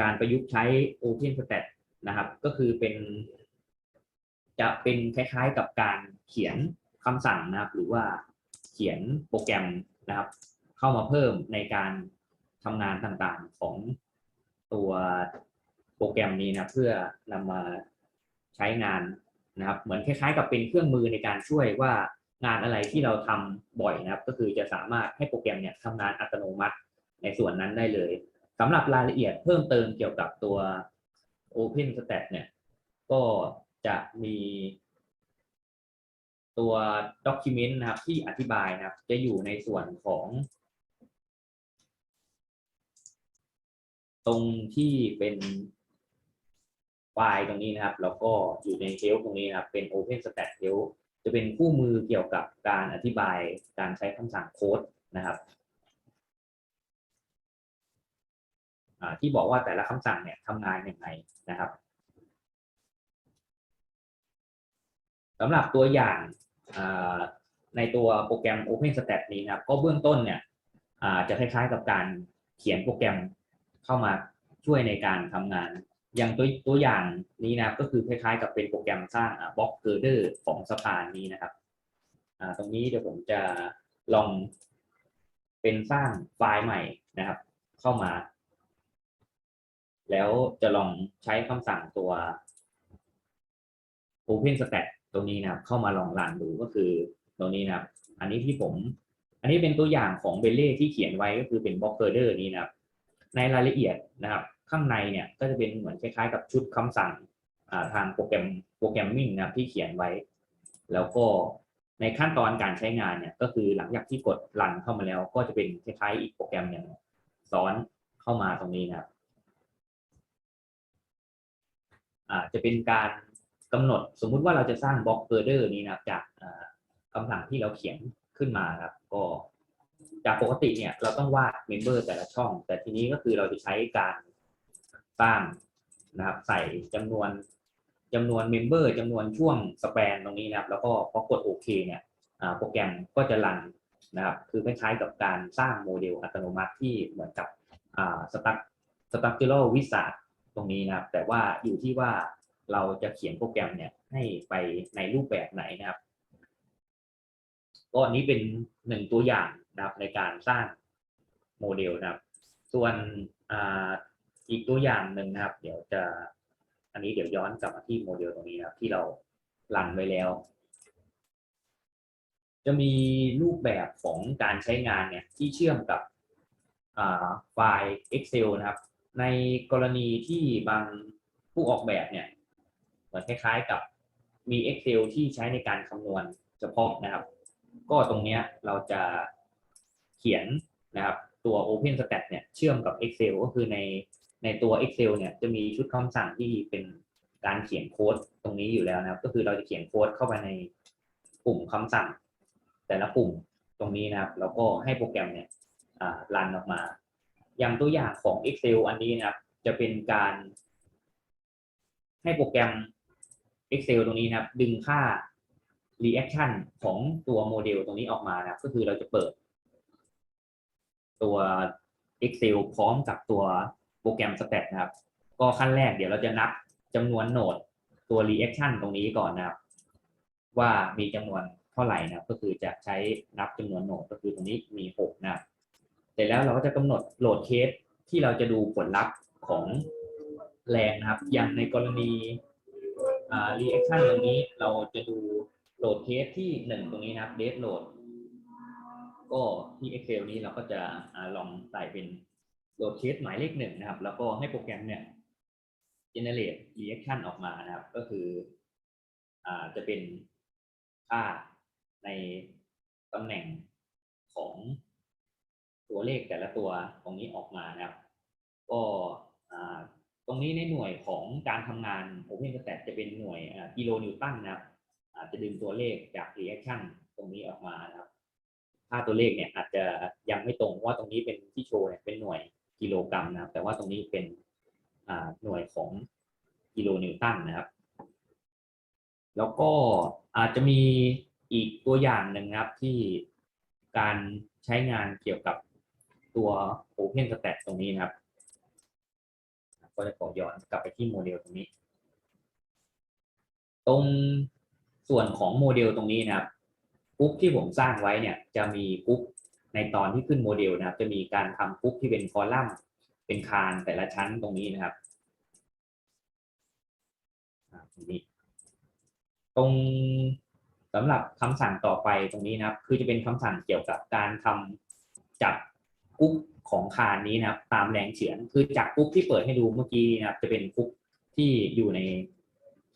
การประยุกต์ใช้ OpenStat นะครับ ก็คือเป็น จะเป็นคล้ายๆกับการเขียนคำสั่งนะครับ หรือว่าเขียนโปรแกรมนะครับ เข้ามาเพิ่มในการทำงานต่างๆของตัวโปรแกรมนี้นะเพื่อนำมาใช้งานนะครับ เหมือนคล้ายๆ กับเป็นเครื่องมือในการช่วยว่างานอะไรที่เราทำบ่อยนะครับ ก็คือจะสามารถให้โปรแกรมเนี่ยทำงานอัตโนมัติในส่วนนั้นได้เลย สำหรับรายละเอียดเพิ่มเติมเกี่ยวกับตัว OpenStat เนี่ย ก็จะมีตัว document นะครับที่อธิบายนะครับ จะอยู่ในส่วนของ ตรงที่เป็นไฟล์ตรงนี้นะครับ แล้วก็อยู่ใน help ตรงนี้นะครับเป็น OpenStat help จะเป็นคู่มือเกี่ยวกับการอธิบายการใช้คำสั่งโค้ดนะครับ ที่บอกว่าแต่ละคำสั่งเนี่ยทำงานยังไงนะครับสำหรับตัวอย่างในตัวโปรแกรม OpenStat นี้นะครับ ก็เบื้องต้นเนี่ยจะคล้ายๆกับการเขียนโปรแกรมเข้ามาช่วยในการทำงาน อย่างตัวตัวอย่างนี้นะครับก็คือคล้ายๆ กับเป็นโปรแกรมสร้างบล็อกเกอร์เดอร์ของสะพานนี้นะครับตรงนี้เดี๋ยวผมจะลองเป็นสร้างไฟล์ใหม่นะครับ เข้ามา แล้วจะลองใช้คำสั่งตัว OpenStat ตรงนี้นะครับ เข้ามาลองรันดูก็คือตรงนี้นะครับ อันนี้ที่ผม อันนี้เป็นตัวอย่างของเบลเล่ที่เขียนไว้ก็คือเป็นบล็อกเกอร์เดอร์นี้นะครับ ในรายละเอียดนะครับ ข้างในเนี่ยก็จะเป็นเหมือนคล้ายๆ กับชุดคำสั่งทางโปรแกรมโปรแกรมมิ่งนะครับที่เขียนไว้ แล้วก็ในขั้นตอนการใช้งานเนี่ยก็คือหลังจากที่กดรันเข้ามาแล้ว ก็จะเป็นคล้ายๆอีกโปรแกรมหนึ่งซ้อนเข้ามาตรงนี้นะครับ จะเป็นการกำหนดสมมุติว่าเราจะสร้างบล็อกเกอร์เดอร์นี้นะครับจากอ่าคำสั่งที่เราเขียนขึ้นมาครับ ก็จากปกติเนี่ยเราต้องวาดเมมเบอร์แต่ละช่อง แต่ทีนี้ก็คือเราจะใช้การสร้างนะครับใส่จำนวนจำนวนเมมเบอร์จำนวนช่วงสเปนตรงนี้นะครับ แล้วก็พอกดโอเคเนี่ยโปรแกรมก็จะรันนะครับ คือคล้ายๆกับการสร้างโมเดลอัตโนมัติที่เหมือนกับสตั๊กสตั๊กเจอร์วิสา ตรงนี้นะครับ แต่ว่าอยู่ที่ว่าเราจะเขียนโปรแกรมเนี่ยให้ไปในรูปแบบไหนนะครับ ก็อันนี้เป็นหนึ่งตัวอย่างนะครับในการสร้างโมเดลนะครับ ส่วนอ,อีกตัวอย่างหนึ่งนะครับ เดี๋ยวจะอันนี้เดี๋ยวย้อนกลับมาที่โมเดลตรงนี้นะครับ ที่เรารันไว้แล้ว จะมีรูปแบบของการใช้งานเนี่ยที่เชื่อมกับไฟล์ Excel นะครับ ในกรณีที่บางผู้ออกแบบเนี่ยเหมือนคล้ายๆกับมี Excel ที่ใช้ในการคำนวณเฉพาะนะครับ ก็ตรงนี้เราจะเขียนนะครับตัว OpenStat เนี่ยเชื่อมกับ Excel ก็คือในในตัว Excel เนี่ยจะมีชุดคำสั่งที่เป็นการเขียนโค้ดตรงนี้อยู่แล้วนะครับ ก็คือเราจะเขียนโค้ดเข้าไปในปุ่มคำสั่ง แต่ละปุ่มตรงนี้นะครับ แล้วก็ให้โปรแกรมเนี่ยอ่ารันออกมา อย่างตัวอย่างของ Excel อันนี้นะครับ จะเป็นการ ให้โปรแกรม Excel ตรงนี้นะครับ ดึงค่า reaction ของตัวโมเดลตรงนี้ออกมานะครับ ก็คือเราจะเปิด ตัว Excel พร้อมกับตัวโปรแกรม Stat นะครับ ก็ขั้นแรกเดี๋ยวเราจะนับจำนวนโหนดตัว reaction ตรงนี้ก่อนนะครับ ว่ามีจำนวนเท่าไหร่นะครับ ก็คือจะใช้นับจำนวนโหนดก็คือตรงนี้มีหกนะครับ เสร็จแล้วเราก็จะกำหนดโหลดเคสที่เราจะดูผลลัพธ์ของแรงนะครับ อย่างในกรณี reaction ตรงนี้เราจะดูโหลดเคสที่หนึ่งตรงนี้นะครับ date load ก็ที่ Excel นี้เราก็จะอลองใส่เป็นโหลดเคสหมายเลขหนึ่งนะครับ แล้วก็ให้โปรแกรมเนี่ย generate reaction ออกมานะครับ ก็คืออจะเป็นค่าในตำแหน่งของ ตัวเลขแต่ละตัวตรงนี้ออกมานะครับ ก็ตรงนี้ในหน่วยของการทำงาน OpenStat จะเป็นหน่วยกิโลนิวตันนะครับจะดึงตัวเลขจาก reaction ตรงนี้ออกมานะครับ ค่าตัวเลขเนี่ยอาจจะยังไม่ตรงเพราะว่าตรงนี้เป็นที่โชว์เนี่ยเป็นหน่วยกิโลกรัมนะครับ แต่ว่าตรงนี้เป็นหน่วยของกิโลนิวตันนะครับ แล้วก็อาจจะมีอีกตัวอย่างหนึ่งนะครับที่การใช้งานเกี่ยวกับ ตัว OpenStat ตรงนี้นะครับ ก็จะขอย้อนกลับไปที่โมเดลตรงนี้ ตรงส่วนของโมเดลตรงนี้นะครับกรุ๊ปที่ผมสร้างไว้เนี่ยจะมีกรุ๊ปในตอนที่ขึ้นโมเดลนะครับ จะมีการทำกรุ๊ปที่เป็นคอลัมน์ เป็นคานแต่ละชั้นตรงนี้นะครับนี้ตรงสำหรับคำสั่งต่อไปตรงนี้นะครับ คือจะเป็นคำสั่งเกี่ยวกับการทำจับ กรุ๊ปของคานนี้นะครับ ตามแรงเฉือนคือจากกรุ๊ปที่เปิดให้ดูเมื่อกี้นะครับ จะเป็นกรุ๊ปที่อยู่ใน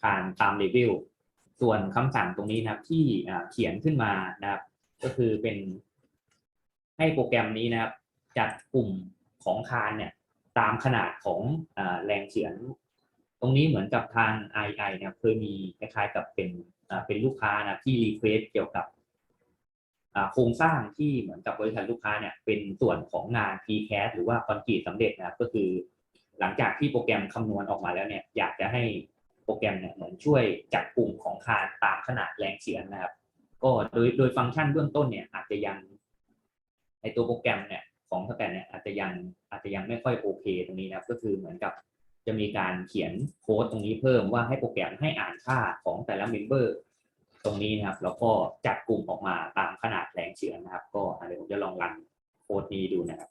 คานตามเลเวลส่วนคำสั่งตรงนี้นะครับ ที่เขียนขึ้นมานะครับ ก็คือเป็น ให้โปรแกรมนี้นะครับ จัดกลุ่มของคานเนี่ย ตามขนาดของอแรงเฉือน ตรงนี้เหมือนกับทาง II นะครับเคยมีคล้ายๆกับเป็นเป็นลูกค้านะที่รีเควสเกี่ยวกับ โครงสร้างที่เหมือนกับบริษัทลูกค้าเนี่ยเป็นส่วนของงาน PCAD หรือว่าคอนกรีตสำเร็จนะครับก็คือ หลังจากที่โปรแกรมคำนวณออกมาแล้วเนี่ยอยากจะให้โปรแกรมเนี่ยเหมือนช่วยจัดกลุ่มของคานตามขนาดแรงเฉือนนะครับ ก็โดยโดยฟังก์ชันเบื้องต้นเนี่ยอาจจะยังในตัวโปรแกรมเนี่ยของสแกนเนี่ยอาจจะยังอาจจะยังไม่ค่อยโอเคตรงนี้นะครับก็คือเหมือนกับจะมีการเขียนโค้ดตรงนี้เพิ่มว่าให้โปรแกรมให้อ่านค่าของแต่ละเมมเบอร์ ตรงนี้นะครับ แล้วก็จัดกลุ่มออกมาตามขนาดแรงเฉือนนะครับ ก็อะเดี๋ยวผมจะลองรันโค้ดนี้ดูนะครับ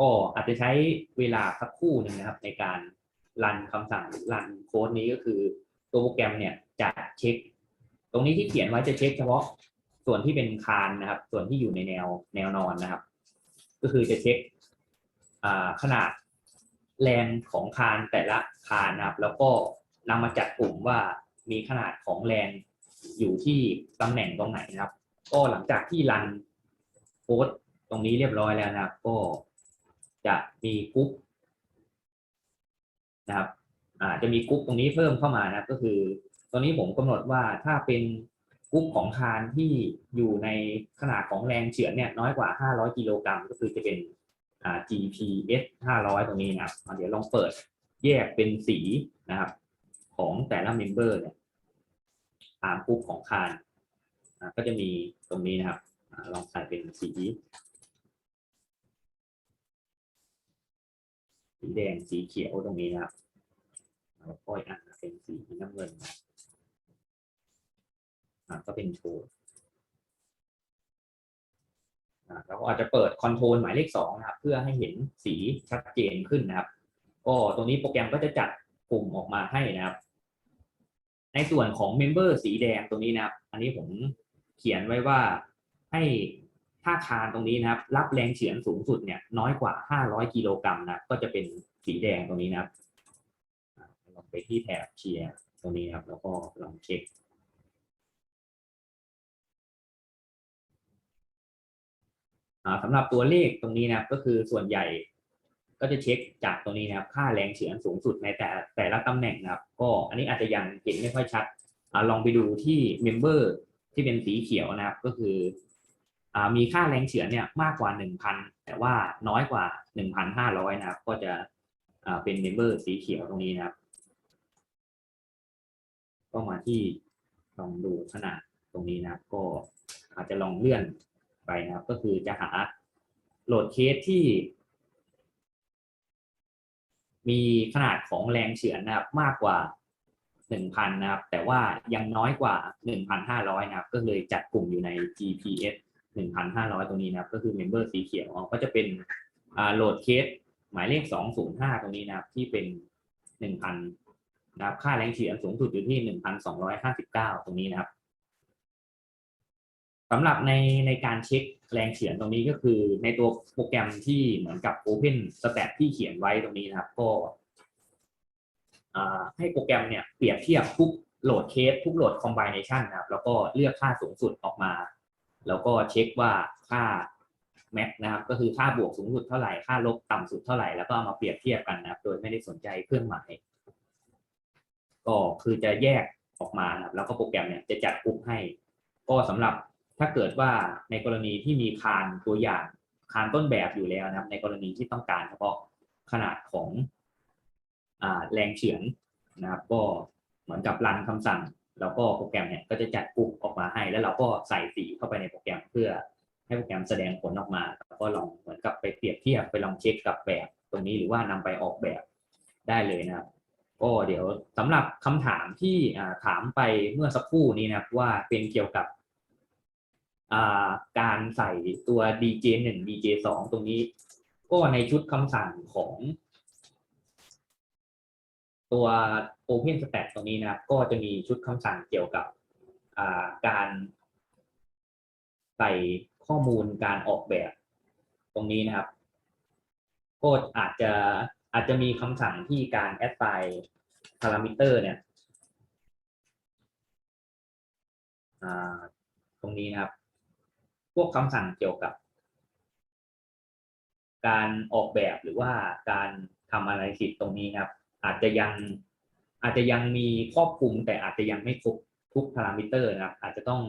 ก็อาจจะใช้เวลาสักครู่หนึ่งนะครับ ในการรันคำสั่งรันโค้ดนี้ก็คือตัวโปรแกรมเนี่ยจะเช็ค ตรงนี้ที่เขียนไว้จะเช็คเฉพาะส่วนที่เป็นคานนะครับ ส่วนที่อยู่ในแนวแนวนอนนะครับ ก็คือจะเช็คขนาดแรงของคานแต่ละคานนะครับ แล้วก็นำมาจัดกลุ่มว่า มีขนาดของแรงอยู่ที่ตำแหน่งตรงไหนนะครับ ก็หลังจากที่รันโค้ดตรงนี้เรียบร้อยแล้วนะครับ ก็จะมีกรุ๊ปนะครับอาจะมีกรุ๊ปตรงนี้เพิ่มเข้ามานะครับ ก็คือตอนนี้ผมกำหนดว่าถ้าเป็นกรุ๊ปของคานที่อยู่ในขนาดของแรงเฉือนเนี่ยน้อยกว่า 500 กิโลกรัมก็คือจะเป็นอ่า GPS 500 ตรงนี้นะครับ เดี๋ยวลองเปิดแยกเป็นสีนะครับ ของแต่ละเมมเบอร์เนี่ยตามกรุ๊ปของคานก็จะมีตรงนี้นะครับลองใส่เป็นสีสีแดงสีเขียวตรงนี้นะครับแล้วก็อีกอันเป็นสีน้ำเงินนะก็เป็นโชว์อ่าก็อาจจะเปิดคอนโทรลหมายเลขสองนะครับ เพื่อให้เห็นสีชัดเจนขึ้นนะครับ ก็ตรงนี้โปรแกรมก็จะจัดกลุ่มออกมาให้นะครับ ในส่วนของเมมเบอร์สีแดงตรงนี้นะครับ อันนี้ผมเขียนไว้ว่าให้ถ้าคานตรงนี้นะครับ รับแรงเฉือนสูงสุดเนี่ยน้อยกว่า 500 กิโลกรัมนะก็จะเป็นสีแดงตรงนี้นะครับลองไปที่แถบเชียร์ตรงนี้นะครับ แล้วก็ลองเช็คสำหรับตัวเลขตรงนี้นะก็คือส่วนใหญ่ ก็จะเช็คจากตรงนี้นะครับ ค่าแรงเฉือนสูงสุดในแต่แต่ละตำแหน่งนะครับ ก็อันนี้อาจจะยังเห็นไม่ค่อยชัดอลองไปดูที่เมมเบอร์ที่เป็นสีเขียวนะครับ ก็คืออมีค่าแรงเฉือนเนี่ยมากกว่าหนึ่งพันแต่ว่าน้อยกว่าหนึ่งพันห้าร้อยนะครับ ก็จะเป็นเมมเบอร์สีเขียวตรงนี้นะครับ ก็มาที่ลองดูขนาดตรงนี้นะครับ ก็อาจจะลองเลื่อนไปนะครับ ก็คือจะหาโหลดเคสที่ มีขนาดของแรงเฉือนนะครับมากกว่า 1,000 นะครับ แต่ว่ายังน้อยกว่า 1,500 นะครับ ก็เลยจัดกลุ่มอยู่ใน GPS 1,500ตรงนี้นะครับ ก็คือเมมเบอร์สีเขียวอ๋อก็จะเป็นโหลดเคสหมายเลข 205 ตรงนี้นะครับ ที่เป็น 1,000 นะครับ ค่าแรงเฉือนสูงสุดอยู่ที่ 1,259 ตรงนี้นะครับ สำหรับในในการเช็คแรงเฉือนตรงนี้ก็คือในตัวโปรแกรมที่เหมือนกับ Open Stat ที่เขียนไว้ตรงนี้นะครับ ก็ให้โปรแกรมเนี่ยเปรียบเทียบทุกโหลดเคสทุกโหลดคอมบิเนชันนะครับ แล้วก็เลือกค่าสูงสุดออกมา แล้วก็เช็คว่าค่าแม็กนะครับ ก็คือค่าบวกสูงสุดเท่าไหร่ค่าลบต่ำสุดเท่าไหร่แล้วก็เอามาเปรียบเทียบกันนะครับ โดยไม่ได้สนใจเครื่องหมายก็คือจะแยกออกมานะครับ แล้วก็โปรแกรมเนี่ยจะจัดกลุ่มให้ ก็สำหรับ ถ้าเกิดว่าในกรณีที่มีคานตัวอย่างคานต้นแบบอยู่แล้วนะครับ ในกรณีที่ต้องการเฉพาะขนาดของอแรงเฉือนนะครับ ก็เหมือนกับรันคำสั่ง แล้วก็โปรแกรมเนี่ยก็จะจัดกลุ่มออกมาให้ แล้วเราก็ใส่สีเข้าไปในโปรแกรมเพื่อให้โปรแกรมแสดงผลออกมาแล้วก็ลองเหมือนกับไปเปรียบเทียบไปลองเช็คกับแบบตรงนี้หรือว่านำไปออกแบบได้เลยนะครับก็เดี๋ยวสำหรับคำถามที่ถามไปเมื่อสักครู่นี้นะครับว่าเป็นเกี่ยวกับ การใส่ตัว DJ หนึ่ง DJ สองตรงนี้ ก็ในชุดคำสั่งของตัว Open Stack ตรงนี้นะครับก็จะมีชุดคำสั่งเกี่ยวกับการใส่ข้อมูลการออกแบบตรงนี้นะครับ ก็อาจจะอาจจะมีคำสั่งที่การ assign parameter เนี่ยตรงนี้นะครับ พวกคำสั่งเกี่ยวกับ การออกแบบหรือว่าการทำอะไรสิตรงนี้ครับ อาจจะยังอาจจะยังมีครอบคลุม แต่อาจจะยังไม่ครบทุกพารามิเตอร์นะครับ อาจจะต้อง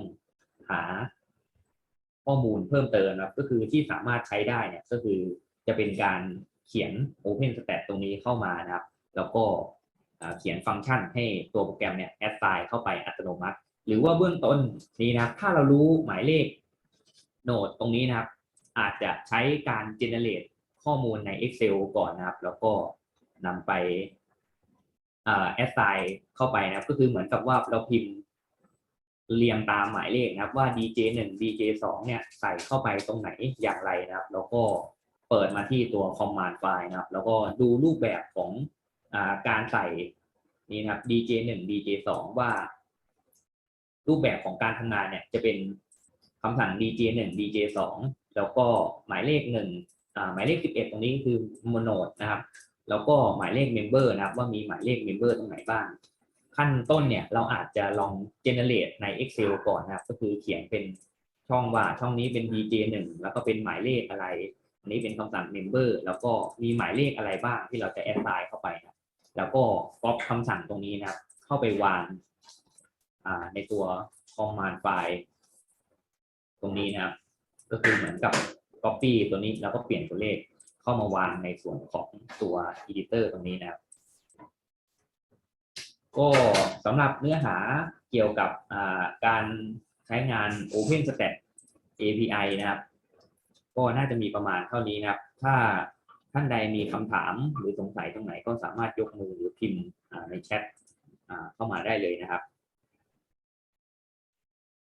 หาข้อมูลเพิ่มเติมนะครับ ก็คือที่สามารถใช้ได้เนี่ยก็คือจะเป็นการเขียน Open Stack ตรงนี้เข้ามานะครับ แล้วก็เขียนฟังก์ชันให้ตัวโปรแกรมเนี่ย assign เข้าไปอัตโนมัติ หรือว่าเบื้องต้นนี้นะถ้าเรารู้หมายเลข โนดตรงนี้นะครับ อาจจะใช้การ generate ข้อมูลใน Excel ก่อนนะครับ แล้วก็นำไปแอ่า assign เข้าไปนะครับ ก็คือเหมือนกับว่าเราพิมพ์เรียงตามหมายเลขนะครับว่า DJ 1 DJ 2เนี่ยใส่เข้าไปตรงไหนอย่างไรนะครับ แล้วก็เปิดมาที่ตัว command file นะครับ แล้วก็ดูรูปแบบของอการใส่นี่นะครับ DJ 1 DJ 2ว่า รูปแบบของการทำงานเนี่ยจะเป็น คำสั่ง DJ 1 DJ 2แล้วก็หมายเลขหนึ่งอ่าหมายเลข 11 ตรงนี้คือ monoid นะครับ แล้วก็หมายเลข member นะครับ ว่ามีหมายเลข member ตรงไหนบ้าง ขั้นต้นเนี่ยเราอาจจะลอง generate ใน Excel ก่อนนะครับ ก็คือเขียนเป็นช่องว่าช่องนี้เป็น DJ 1แล้วก็เป็นหมายเลขอะไรอันนี้เป็นคำสั่ง member แล้วก็มีหมายเลขอะไรบ้างที่เราจะ assign เข้าไปครับ แล้วก็ copy คำสั่งตรงนี้นะครับ เข้าไปวางในตัว command file ตรงนี้นะครับ ก็คือเหมือนกับ copy ตัวนี้แล้วก็เปลี่ยนตัวเลขเข้ามาวางในส่วนของตัว editor ตรงนี้นะครับ ก็สำหรับเนื้อหาเกี่ยวกับการใช้งาน OpenStack API นะครับ ก็น่าจะมีประมาณเท่านี้นะครับ ถ้าท่านใดมีคำถามหรือสงสัยตรงไหนก็สามารถยกมือหรือพิมพ์ในแชทเข้ามาได้เลยนะครับ